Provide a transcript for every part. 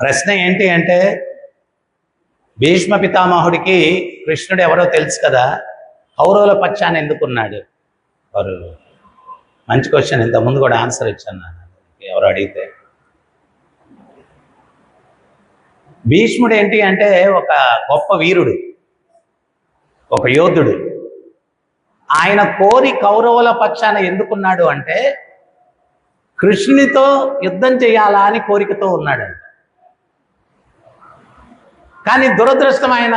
ప్రశ్న ఏంటి అంటే భీష్మ పితామహుడికి కృష్ణుడు ఎవరో తెలుసు కదా కౌరవుల పక్షాన్ని ఎందుకున్నాడు? వారు మంచి క్వశ్చన్ ఇంతకుముందు కూడా ఆన్సర్ ఇచ్చాను నేను ఎవరు అడిగితే. భీష్ముడు ఏంటి అంటే ఒక గొప్ప వీరుడు ఒక యోధుడు. ఆయన కోరి కౌరవుల పక్షాన ఎందుకున్నాడు అంటే కృష్ణునితో యుద్ధం చేయాలా అని కోరికతో ఉన్నాడంట. కానీ దురదృష్టం ఆయన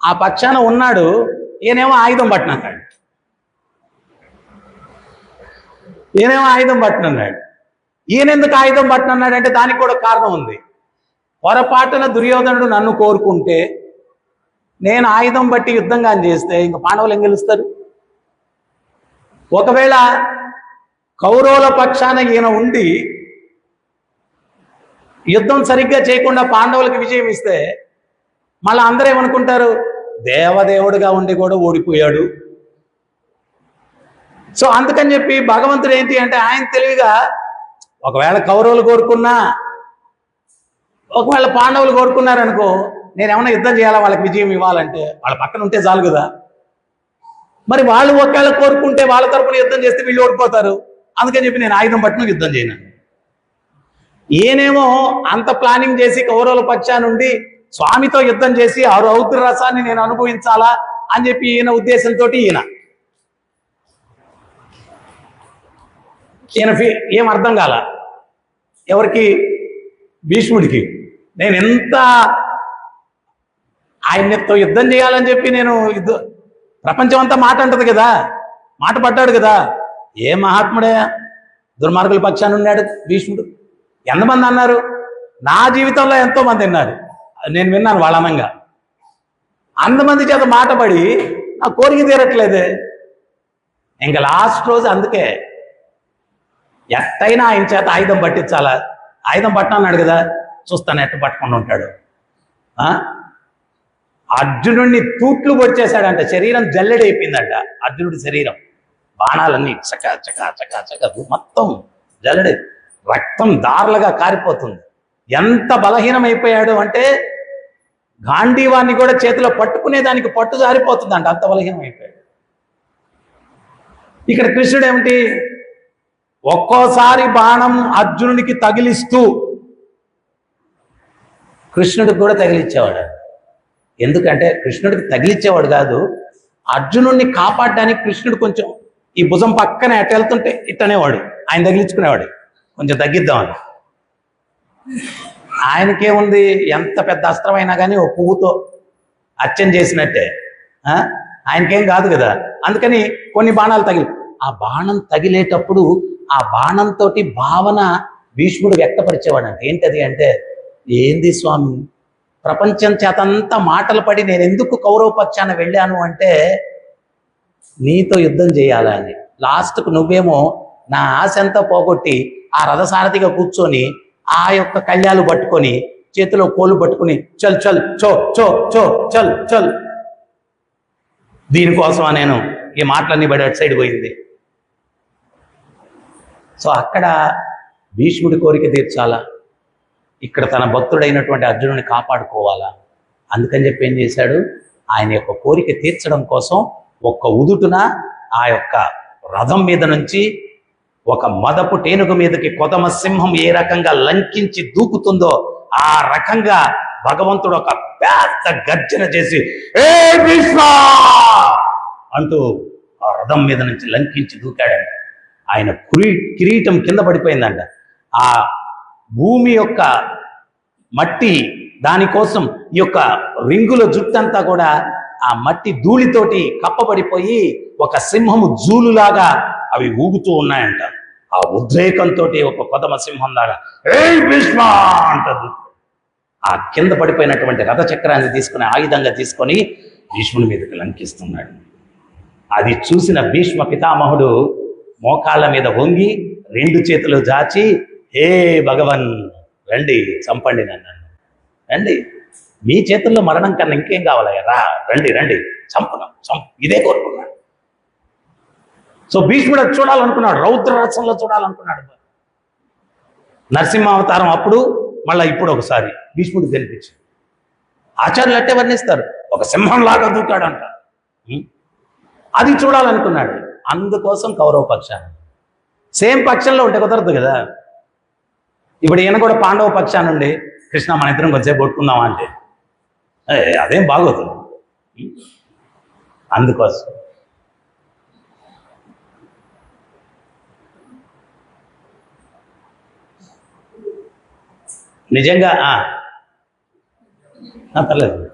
ఆ పక్షాన ఉన్నాడు ఈయనేమో ఆయుధం పట్టినన్నాడు ఈయనేమో ఆయుధం పట్టినన్నాడు ఈయన ఎందుకు ఆయుధం పట్టినన్నాడు అంటే దానికి కూడా కారణం ఉంది. పొరపాటున దుర్యోధనుడు నన్ను కోరుకుంటే నేను ఆయుధం బట్టి యుద్ధంగా చేస్తే ఇంక పాండవులు ఏం గెలుస్తారు? ఒకవేళ కౌరవుల పక్షాన ఈయన ఉండి యుద్ధం సరిగ్గా చేయకుండా పాండవులకు విజయం ఇస్తే మళ్ళీ అందరూ ఏమనుకుంటారు? దేవదేవుడిగా ఉండి కూడా ఓడిపోయాడు. సో అందుకని చెప్పి భగవంతుడు ఏంటి అంటే ఆయన తెలివిగా ఒకవేళ కౌరవులు కోరుకున్నా ఒకవేళ పాండవులు కోరుకున్నారనుకో నేను ఏమైనా యుద్ధం చేయాలా? వాళ్ళకి విజయం ఇవ్వాలంటే వాళ్ళ పక్కన ఉంటే చాలు కదా. మరి వాళ్ళు ఒకవేళ కోరుకుంటే వాళ్ళ తరపున యుద్ధం చేస్తే వీళ్ళు ఓడిపోతారు. అందుకని చెప్పి నేను ఆయుధం పట్టును యుద్ధం చేయను. ఈయనేమో అంత ప్లానింగ్ చేసి కౌరవుల పక్షానుండి స్వామితో యుద్ధం చేసి ఆ రౌద్ర రసాన్ని నేను అనుభవించాలా అని చెప్పి ఈయన ఉద్దేశంతో ఈయన. ఈయన ఫీ- ఏం అర్థం కాల? ఎవరికి? భీష్ముడికి. నేను ఎంత ఆయనతో యుద్ధం చేయాలని చెప్పి నేను యుద్ధ ప్రపంచం అంతా మాట అంటది కదా? మాట పడ్డాడు కదా? ఏ మహాత్ముడే? దుర్మార్గుల పక్షాన్ని ఉన్నాడు భీష్ముడు. ఎంతమంది అన్నారు? నా జీవితంలో ఎంతో మంది విన్నారు నేను విన్నాను వాళ్ళ అనంగా అంతమంది చేత మాట పడి నా కోరిక తీరట్లేదే. ఇంకా లాస్ట్ రోజు అందుకే ఎట్టయినా ఆయన చేత ఆయుధం పట్టించాలా? ఆయుధం పట్టనన్నాడు కదా? చూస్తాను ఎట్ట పట్టుకుండా ఉంటాడు. ఆ? అర్జునుడిని తూట్లు పొడిచేశాడంట. శరీరం జల్లెడైపోయిందంట అర్జునుడి శరీరం. బాణాలన్నీ చక చక చక చక మొత్తం జల్లెడై. రక్తం దారులుగా కారిపోతుంది. ఎంత బలహీనమైపోయాడు అంటే గాంధీవాన్ని కూడా చేతిలో పట్టుకునే దానికి పట్టు జారిపోతుందంట. అంత బలహీనం అయిపోయాడు ఇక్కడ కృష్ణుడు ఏమిటి? ఒక్కోసారి బాణం అర్జునుడికి తగిలిస్తూ కృష్ణుడికి కూడా తగిలిచ్చేవాడు. ఎందుకంటే కృష్ణుడికి తగిలిచ్చేవాడు కాదు అర్జునుడిని కాపాడడానికి కృష్ణుడు కొంచెం ఈ భుజం పక్కన ఎట్ట వెళ్తుంటే ఇట్టనేవాడు. ఆయన తగిలించుకునేవాడు. కొంచెం తగ్గిద్దామని. ఆయనకేముంది? ఎంత పెద్ద అస్త్రమైనా కానీ ఓ పువ్వుతో అర్చన చేసినట్టే. ఆయనకేం కాదు కదా. అందుకని కొన్ని బాణాలు తగిలి. ఆ బాణం తగిలేటప్పుడు ఆ బాణంతో భావన భీష్ముడు వ్యక్తపరిచేవాడంట. ఏంటది అంటే ఏంది స్వామి? ప్రపంచం చేతంతా మాటలు పడి నేను ఎందుకు కౌరవ పక్షాన వెళ్ళాను అంటే నీతో యుద్ధం చేయాలని లాస్ట్కు నువ్వేమో నా ఆశ అంతా పోగొట్టి ఆ రథసారథిగా కూర్చొని ఆ యొక్క కళ్యాలు పట్టుకొని చేతిలో కోలు పట్టుకొని చల్ చల్ చో చో చో చల్ చల్. దీనికోసమా నేను ఈ మాటలన్నీ బడి అటు సైడ్ పోయింది. సో అక్కడ భీష్ముడి కోరిక తీర్చాలా? ఇక్కడ తన భక్తుడైనటువంటి అర్జునుడిని కాపాడుకోవాలా? అందుకని చెప్పి ఏం చేశాడు? ఆయన యొక్క కోరిక తీర్చడం కోసం ఒక్క ఉదుటున ఆ యొక్క రథం మీద నుంచి ఒక మదపు టేనుగు మీదకి కొదమ సింహం ఏ రకంగా లంకించి దూకుతుందో ఆ రకంగా భగవంతుడు ఒక పెద్ద గర్జన చేసి ఏ భీష్మ అంటూ ఆ రథం మీద నుంచి లంకించి దూకాడంట. ఆయన కురి కిరీటం కింద పడిపోయిందంట. ఆ భూమి యొక్క మట్టి దానికోసం ఈ యొక్క రింగుల జుట్టంతా కూడా ఆ మట్టి ధూళితోటి కప్పబడిపోయి ఒక సింహము జూలులాగా అవి ఊగుతూ ఉన్నాయంట. ఆ ఉద్రేకంతో ఒక కొదమ సింహం లాగా ఏ భీష్మ అంటది. ఆ కింద పడిపోయినటువంటి రథ చక్రాన్ని తీసుకుని ఆయుధంగా తీసుకొని భీష్ముని మీదకి లంకిస్తున్నాడు. అది చూసిన భీష్మ పితామహుడు మోకాళ్ళ మీద వంగి రెండు చేతులు జాచి హే భగవన్ రండి చంపండి నన్ను. రండి. మీ చేతుల్లో మరణం కన్నా ఇంకేం కావాలయ్యా? రా రండి రండి. చంపను చంప. ఇదే కోరుకున్నాడు సో భీష్ముడు అది చూడాలనుకున్నాడు రౌద్ర రసంలో చూడాలనుకున్నాడు. నరసింహావతారం అప్పుడు మళ్ళీ ఇప్పుడు ఒకసారి భీష్ముడికి కనిపించింది ఆచార్యులు అట్టే వర్ణిస్తారు ఒక సింహం లాగా దూకాడంట అది చూడాలనుకున్నాడు. అందుకోసం కౌరవ పక్షాన్ని సేమ్ పక్షంలో ఉంటే కుదరదు కదా. ఇప్పుడు ఈయన కూడా పాండవ పక్షాన్ని ఉండి కృష్ణ మన ఇద్దరం కొంచెంసేపు కొట్టుకుందామా అంటే. ఏ, అదేం బాగోదు. అందుకోసం నిజంగా ఆ. ఆ, పర్లేదు ఒకవేళ చూస్తే ఆయన తిరుమలాంతో కొన్నిసార్లు చూస్తే ఏంటో కొంచెం మార్పు అంటే నా మానసిక కొంచెం సీరియస్ ఉన్నప్పుడు లేకపోతే ఇంకోలా ఉన్నప్పుడు చెప్తున్నారు. అది నాకు ప్రతికూలంగా ఉన్నప్పుడు మా యొక్క ఉద్దేశం.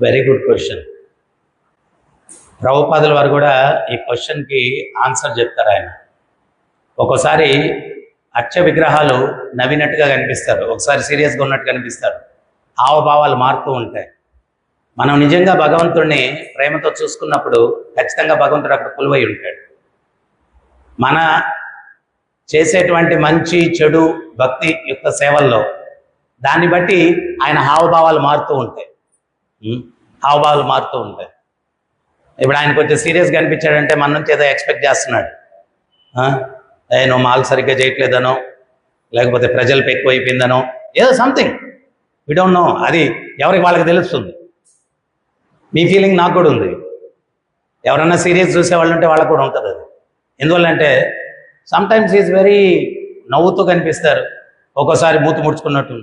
వెరీ గుడ్ క్వశ్చన్ ప్రభుపాదుల వారు కూడా ఈ క్వశ్చన్కి ఆన్సర్ చెప్తారు ఆయన. ఒక్కోసారి అచ్చ విగ్రహాలు నవ్వినట్టుగా కనిపిస్తారు. ఒకసారి సీరియస్గా ఉన్నట్టు కనిపిస్తారు. హావభావాలు మారుతూ ఉంటాయి. మనం నిజంగా భగవంతుడిని ప్రేమతో చూసుకున్నప్పుడు ఖచ్చితంగా భగవంతుడు అక్కడ కొలువై ఉంటాడు. మన చేసేటువంటి మంచి చెడు భక్తి యొక్క సేవల్లో దాన్ని బట్టి ఆయన హావభావాలు మారుతూ ఉంటాయి. హావభావాలు మారుతూ ఉంటాయి. ఇప్పుడు ఆయన కొంచెం సీరియస్గా అనిపించాడంటే మన నుంచి ఏదో ఎక్స్పెక్ట్ చేస్తున్నాడు. ఏ నువ్వు మాల్ సరిగ్గా చేయట్లేదనో లేకపోతే ప్రజలకు ఎక్కువ అయిపోయిందనో ఏదో సంథింగ్ వి డోంట్ నో అది ఎవరికి వాళ్ళకి తెలుస్తుంది. మీ ఫీలింగ్ నాకు కూడా ఉంది. ఎవరన్నా సీరియస్ చూసే వాళ్ళు ఉంటే వాళ్ళకు కూడా ఉంటుంది అది. ఎందువల్లంటే సమ్టైమ్స్ ఈజ్ వెరీ నవ్వుతూ కనిపిస్తారు. ఒక్కోసారి మూతి ముడుచుకున్నట్టు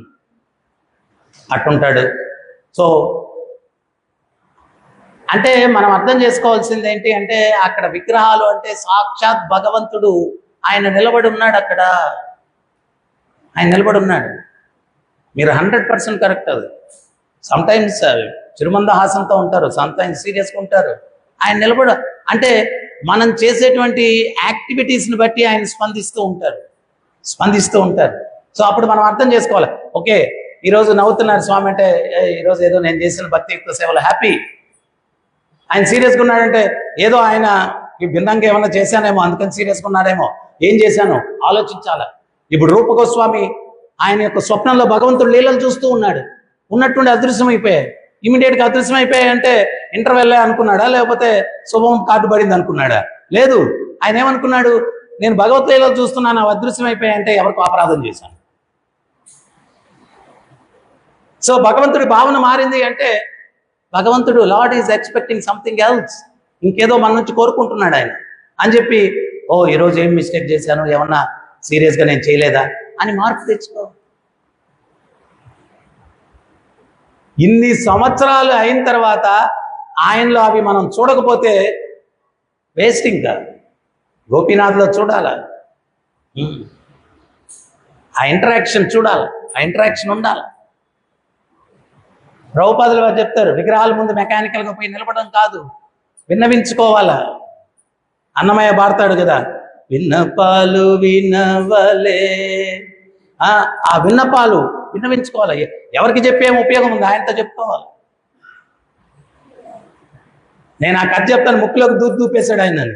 అట్టుంటాడు. సో అంటే మనం అర్థం చేసుకోవాల్సింది ఏంటి అంటే అక్కడ విగ్రహాలు అంటే సాక్షాత్ భగవంతుడు ఆయన నిలబడి ఉన్నాడు అక్కడ. ఆయన నిలబడి ఉన్నాడు. మీరు హండ్రెడ్ పర్సెంట్ కరెక్ట్ అది. సమ్ టైమ్స్ చిరుమందహాసంతో ఉంటారు. సమ్టైమ్స్ సీరియస్గా ఉంటారు. ఆయన నిలబడ అంటే మనం చేసేటువంటి యాక్టివిటీస్ని బట్టి ఆయన స్పందిస్తూ ఉంటారు. స్పందిస్తూ ఉంటారు. సో అప్పుడు మనం అర్థం చేసుకోవాలి. ఓకే ఈరోజు నవ్వుతున్నారు స్వామి అంటే "ఏ, ఈరోజు ఏదో నేను చేసిన భక్తియుక్త సేవలు హ్యాపీ. ఆయన సీరియస్గా ఉన్నాడంటే ఏదో ఆయన ఈ భిన్నంగా ఏమైనా చేశానేమో అందుకని సీరియస్గా ఉన్నాడేమో. ఏం చేశాను? ఆలోచించాల? ఇప్పుడు రూపగోస్వామి ఆయన యొక్క స్వప్నంలో భగవంతుడు లీలలు చూస్తూ ఉన్నాడు. ఉన్నట్టుండి అదృశ్యం అయిపోయాయి ఇమీడియట్గా అదృశ్యం అయిపోయాయి అంటే ఇంటర్వెల్ అనుకున్నాడా? లేకపోతే శుభం కార్డు పడింది అనుకున్నాడా? లేదు. ఆయన ఏమనుకున్నాడు? నేను భగవత్ లీలలు చూస్తున్నాను అవి అదృశ్యం అయిపోయాయి అంటే ఎవరికి అపరాధం చేశాను. సో భగవంతుడి భావన మారింది అంటే భగవంతుడు lord is expecting something else. ఇంకేదో మన నుంచి కోరుకుంటున్నాడు ఆయన. అని చెప్పి ఓ ఈరోజు ఏం మిస్టేక్ చేశాను? ఏమన్నా సీరియస్గా నేను చేయలేదా? అని మార్పు తెచ్చుకో. ఇన్ని సంవత్సరాలు అయిన తర్వాత ఆయనలో అవి మనం చూడకపోతే వేస్ట్ ఇంకా గోపీనాథ్లో చూడాల? ఆ ఇంటరాక్షన్ చూడాలి. ఆ ఇంటరాక్షన్ ఉండాలి. ప్రభుపాదులు వారు చెప్తారు విగ్రహాల ముందు మెకానికల్గా పోయి నిలబడడం కాదు విన్నవించుకోవాలా? అన్నమయ్య పాడతాడు కదా విన్నపాలు వినవలే. ఆ, విన్నపాలు విన్నవించుకోవాలి? ఎవరికి చెప్పేం ఉపయోగం ఉంది? ఆయనతో చెప్పుకోవాలి. నేను ఆ కథ చెప్తాను ముక్కులోకి దూపు దూపేశాడు ఆయనని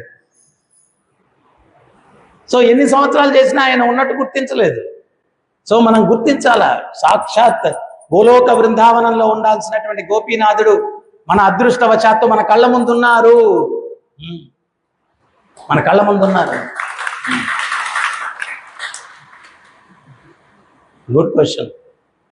సో ఎన్ని సంవత్సరాలు చేసినా ఆయన ఉన్నట్టు గుర్తించలేదు. సో మనం గుర్తించాలా? సాక్షాత్ గోలోక బృందావనంలో ఉండాల్సినటువంటి గోపీనాథుడు మన అదృష్టవశాత్తు మన కళ్ళ ముందున్నారు. మన కళ్ళ ముందున్నారు. Good question